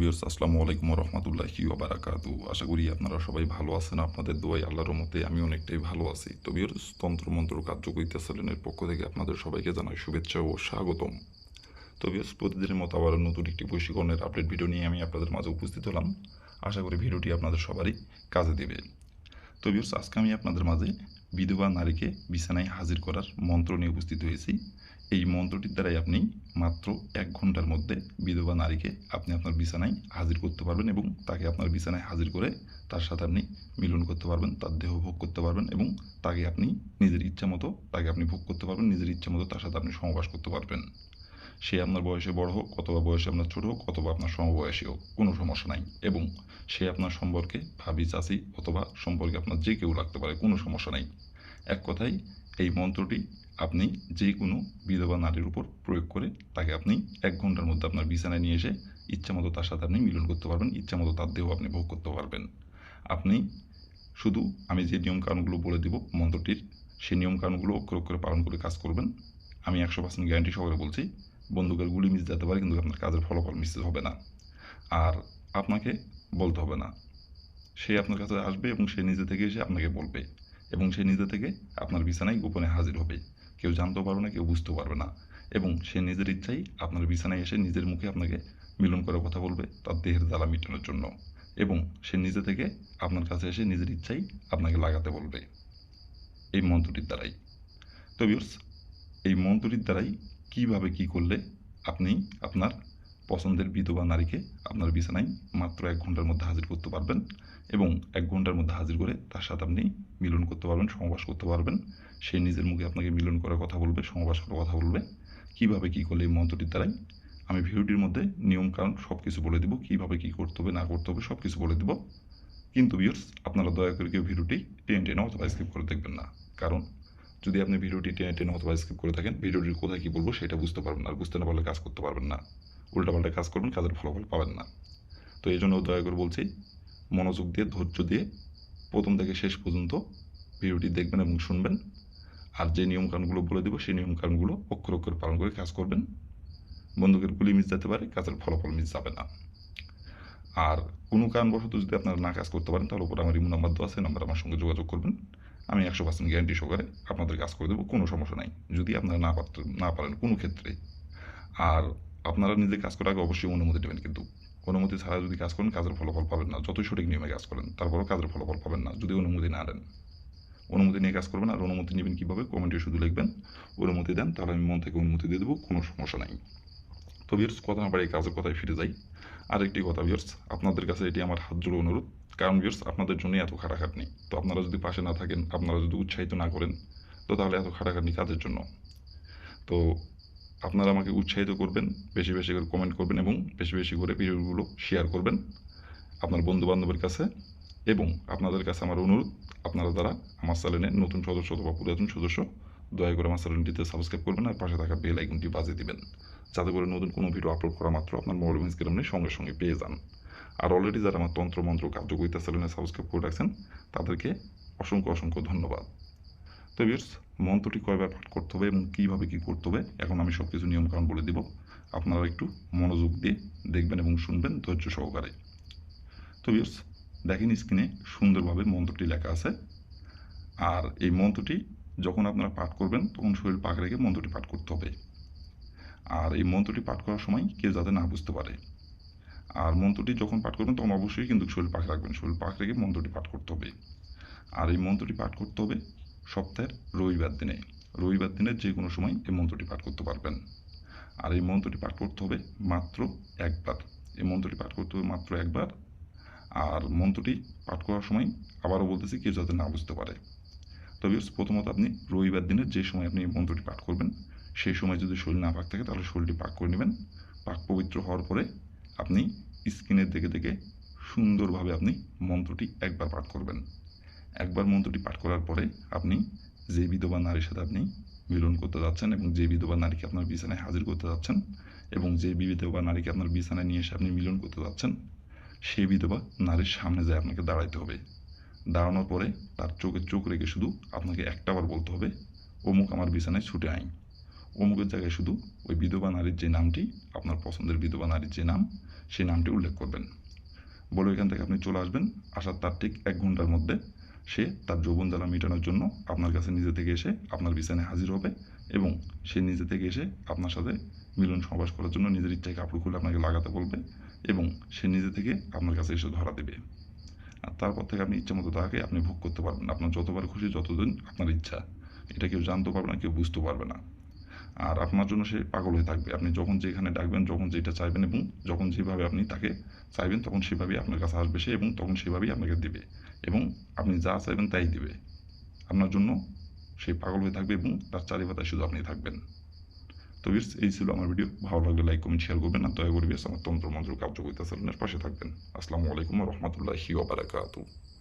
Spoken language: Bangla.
বিয়ার্স আসসালামু আলাইকুম রহমতুল্লাহি ওবারাকাতু আশা করি আপনারা সবাই ভালো আছেন, আপনাদের দোয়াই আল্লাহর মতে আমি অনেকটাই ভালো আছি। তো বিয়ার্স তন্ত্রমন্ত্র কার্যকরিতা চ্যানেলের পক্ষ থেকে আপনাদের সবাইকে জানাই শুভেচ্ছা ও স্বাগতম। তো বিয়ার্স প্রতিদিনের মতো আবার নতুন একটি বৈশীকরণের আপডেট ভিডিও নিয়ে আমি আপনাদের মাঝে উপস্থিত হলাম। আশা করি ভিডিওটি আপনাদের সবারই কাজে দেবে। তো বিয়ার্স আজকে আমি আপনাদের মাঝে বিধবা নারীকে বিছানায় হাজির করার মন্ত্র নিয়ে উপস্থিত হয়েছি। এই মন্ত্রটির দ্বারাই আপনি মাত্র এক ঘণ্টার মধ্যে বিধবা নারীকে আপনি আপনার বিছানায় হাজির করতে পারবেন এবং তাকে আপনার বিছানায় হাজির করে তার সাথে আপনি মিলন করতে পারবেন, তার দেহ ভোগ করতে পারবেন এবং তাকে আপনি নিজের ইচ্ছা মতো তাকে আপনি ভোগ করতে পারবেন, নিজের ইচ্ছা মতো তার সাথে আপনি সমবাস করতে পারবেন। সে আপনার বয়সে বড় হোক অথবা বয়সে আপনার ছোট হোক অথবা আপনার সমবয়সী হোক, কোনো সমস্যা নাই। এবং সে আপনার সম্পর্কে ভাবি চাষি অথবা সম্পর্কে আপনার যে কেউ লাগতে পারে, কোনো সমস্যা নাই। এক কথায়, এই মন্ত্রটি আপনি যে কোনো বিধবা নারীর উপর প্রয়োগ করে তাকে আপনি এক ঘণ্টার মধ্যে আপনার বিছানায় নিয়ে এসে ইচ্ছা মতো তার সাথে আপনি মিলন করতে পারবেন, ইচ্ছা মতো তার দেহ আপনি ভোগ করতে পারবেন। আপনি শুধু আমি যে নিয়মকানুনগুলো বলে দিব মন্ত্রটির সেই নিয়মকানুনগুলো অক্ষর অক্ষরে পালন করে কাজ করবেন। আমি একশো পার্সেন্ট গ্যারান্টি সহকারে বলছি বন্দুকের গুলি মিস যেতে পারে, কিন্তু আপনার কাজের ফলাফল মিস হবে না। আর আপনাকে বলতে হবে না। সে আপনার কাছে আসবে এবং সে নিজে থেকে এসে আপনাকে বলবে এবং সে নিজে থেকে আপনার বিছানায় গোপনে হাজির হবে। কেউ জানতেও পারবে না, কেউ বুঝতেও পারবে না। এবং সে নিজের ইচ্ছাই আপনার বিছানায় এসে নিজের মুখে আপনাকে মিলন করার কথা বলবে, তার দেহের জ্বালা মেটানোর জন্য। এবং সে নিজে থেকে আপনার কাছে এসে নিজের ইচ্ছাই আপনাকে লাগাতে বলবে। এই মন্ত্রটির দ্বারাই। তো এই মন্ত্রটির দ্বারাই কীভাবে কি করলে আপনি আপনার পছন্দের বিধবা নারীকে আপনার বিছানায় মাত্র এক ঘণ্টার মধ্যে হাজির করতে পারবেন এবং এক ঘণ্টার মধ্যে হাজির করে তার সাথে আপনি মিলন করতে পারবেন, সমবাস করতে পারবেন। সে নিজের মুখে আপনাকে মিলন করার কথা বলবে, সমবাস করার কথা বলবে। কীভাবে কি করলে এই মন্ত্রটির দ্বারাই আমি ভিডিওটির মধ্যে নিয়ম কারণ সব কিছু বলে দেবো, কীভাবে কী করতে হবে, না করতে হবে সব কিছু বলে দেবো। কিন্তু ভিউর্স আপনারা দয়া করে কেউ ভিডিওটি টেনে টেনে অথবা স্কিপ করে দেখবেন না। কারণ যদি আপনি ভিডিওটি টেনে টেনে অথবা স্কিপ করে থাকেন, ভিডিওটির কোথায় কী বলব সেটা বুঝতে পারবেন না আর বুঝতে না পারলে কাজ করতে পারবেন না। উল্টাপাল্টা কাজ করবেন, কাজের ফলাফল পাবেন না। তো এই জন্য দয়া করে বলছি, মনোযোগ দিয়ে, ধৈর্য দিয়ে প্রথম থেকে শেষ পর্যন্ত ভিডিওটি দেখবেন এবং শুনবেন। আর যে নিয়মকানুনগুলো বলে দেবো, সেই নিয়মকানুনগুলো অক্ষর অক্ষর পালন করে কাজ করবেন। বন্দুকের গুলি মিস যেতে পারে, কাজের ফলাফল মিস যাবে না। আর কোনো কারণবশত যদি আপনারা না কাজ করতে পারেন, তাহলে উপর আমার ইমো নাম্বার দেওয়া আছে নাম্বার আমার সঙ্গে যোগাযোগ করবেন। আমি একশো পার্সেন্ট গ্যারান্টি সহকারে আপনাদের কাজ করে দেবো, কোনো সমস্যা নাই। যদি আপনারা না পারতে না পারেন কোনো ক্ষেত্রে। আর আপনারা নিজে কাজ করার আগে অবশ্যই অনুমতি দেবেন কিন্তু। অনুমতি ছাড়া যদি কাজ করেন, কাজের ফলাফল পাবেন না। যতই সঠিক নিয়মে কাজ করেন, তারপরেও কাজের ফলাফল পাবেন না। যদি অনুমতি না দেন অনুমতি নিয়ে কাজ করবেন আর অনুমতি নেবেন কীভাবে? কমেন্টে শুধু লিখবেন। অনুমতি দেন, তাহলে আমি মন থেকে অনুমতি দিয়ে দেবো, কোনো সমস্যা নাই। তো বিয়ার্স কথা না বাড়ি কাজের কথায় ফিরে যাই। আরেকটি কথা বিয়ার্স আপনাদের কাছে এটি আমার হাত জোড়ো অনুরোধ। কারণ বিয়ার্স আপনাদের জন্যই এত খাটাখাটনি। তো আপনারা যদি পাশে না থাকেন, আপনারা যদি উৎসাহিত না করেন, তো তাহলে এত খাটাখাটনি কাজের জন্য? তো আপনারা আমাকে উৎসাহিত করবেন, বেশি বেশি করে কমেন্ট করবেন এবং বেশি বেশি করে ভিডিওগুলো শেয়ার করবেন আপনার বন্ধু বান্ধবের কাছে এবং আপনাদের কাছে আমার অনুরোধ, আপনারা দ্বারা আমার চ্যানেলে নতুন সদস্য অথবা পুরাতন সদস্য, দয়া করে আমার চ্যানেলটিতে সাবস্ক্রাইব করবেন আর পাশে থাকা বেল আইকনটি বাজিয়ে দিবেন। যাতে করে নতুন কোনো ভিডিও আপলোড করা মাত্র আপনার মোবাইল স্ক্রিনে সঙ্গে সঙ্গে পেয়ে যান। আর অলরেডি যারা আমার তন্ত্র মন্ত্র কার্যকরিতা চ্যানেলে সাবস্ক্রাইব করে রাখছেন তাদেরকে অসংখ্য অসংখ্য ধন্যবাদ। তো বিয়ার্স মন্ত্রটি কয়বার পাঠ করতে হবে এবং কীভাবে কী করতে হবে, এখন আমি সব কিছু নিয়মকানুন বলে দিব। আপনারা একটু মনোযোগ দিয়ে দেখবেন এবং শুনবেন ধৈর্য সহকারে। তো বিয়ার্স দেখেন স্ক্রিনে সুন্দরভাবে মন্ত্রটি লেখা আছে। আর এই মন্ত্রটি যখন আপনারা পাঠ করবেন, তখন শরীর পাক রেখে মন্ত্রটি পাঠ করতে হবে। আর এই মন্ত্রটি পাঠ করার সময় কেউ যাতে না বুঝতে পারে। আর মন্ত্রটি যখন পাঠ করবেন, তখন অবশ্যই কিন্তু শরীর পাক রাখবেন। শরীর পাক রেখে মন্ত্রটি পাঠ করতে হবে। আর এই মন্ত্রটি পাঠ করতে হবে সপ্তাহের রবিবার দিনে। রবিবার দিনে যে কোনো সময় এই মন্ত্রটি পাঠ করতে পারবেন। আর এই মন্ত্রটি পাঠ করতে হবে মাত্র একবার। এই মন্ত্রটি পাঠ করতে হবে মাত্র একবার। আর মন্ত্রটি পাঠ করার সময় আবারও বলতেছি, কেউ যাতে না বুঝতে পারে। তবে প্রথমত আপনি রবিবার দিনের যে সময় আপনি এই মন্ত্রটি পাঠ করবেন, সেই সময় যদি শরীর না পাক থাকে, তাহলে শরীরটি পাক করে নেবেন। পাক পবিত্র হওয়ার পরে আপনি স্ক্রিনের দেখে দেখে সুন্দরভাবে আপনি মন্ত্রটি একবার পাঠ করবেন। একবার মন্ত্রটি পাঠ করার পরে আপনি যে বিধবা নারীর সাথে আপনি মিলন করতে যাচ্ছেন এবং যে বিধবা নারীকে আপনার বিছানায় হাজির করতে যাচ্ছেন এবং যে বিধবা নারীকে আপনার বিছানায় নিয়ে এসে আপনি মিলন করতে যাচ্ছেন, সেই বিধবা নারীর সামনে যায় আপনাকে দাঁড়াইতে হবে। দাঁড়ানোর পরে তার চোখে চোখ রেখে শুধু আপনাকে একটাবার বলতে হবে, অমুক আমার বিছানায় ছুটে আইন অমুকের জায়গায় শুধু ওই বিধবা নারীর যে নামটি, আপনার পছন্দের বিধবা নারীর যে নাম, সেই নামটি উল্লেখ করবেন। বলে এখান থেকে আপনি চলে আসবেন, আসার তার ঠিক এক ঘণ্টার মধ্যে সে তার যৌবন জ্বালা মেটানোর জন্য আপনার কাছে নিজে থেকে এসে আপনার বিছানায় হাজির হবে এবং সে নিজে থেকে এসে আপনার সাথে মিলন সমাবাস করার জন্য নিজের ইচ্ছায় কাপড় খুলে আপনাকে লাগাতে বলবে এবং সে নিজে থেকে আপনার কাছে এসে ধরা দেবে। আর তারপর থেকে আপনি ইচ্ছা মতো তাকে আপনি ভোগ করতে পারবেন। আপনার যতবার খুশি, যতদিন আপনার ইচ্ছা। এটা কেউ জানতে পারবে না, কেউ বুঝতে পারবে না। আর আপনার জন্য সে পাগল হয়ে থাকবে। আপনি যখন যেখানে ডাকবেন যখন যেটা চাইবেন এবং যখন যেভাবে আপনি তাকে চাইবেন তখন সেভাবেই আপনার কাছে আসবে সে এবং তখন সেভাবেই আপনাকে দেবে এবং আপনি যা চাইবেন তাই দিবে। আপনার জন্য সে পাগল হয়ে থাকবে এবং তার চারিপাতায় শুধু আপনি থাকবেন। তো ভিউয়ার্স, এই ছিল আমার ভিডিও। ভালো লাগলে লাইক কমেন্ট শেয়ার করবেন আর দয়া করে ভিউয়ার্স, আমার তন্ত্র মন্ত্র কার্যকরিতা চ্যানেলের পাশে থাকবেন। আসসালামু আলাইকুম রহমতুল্লাহি ওবারাকাতু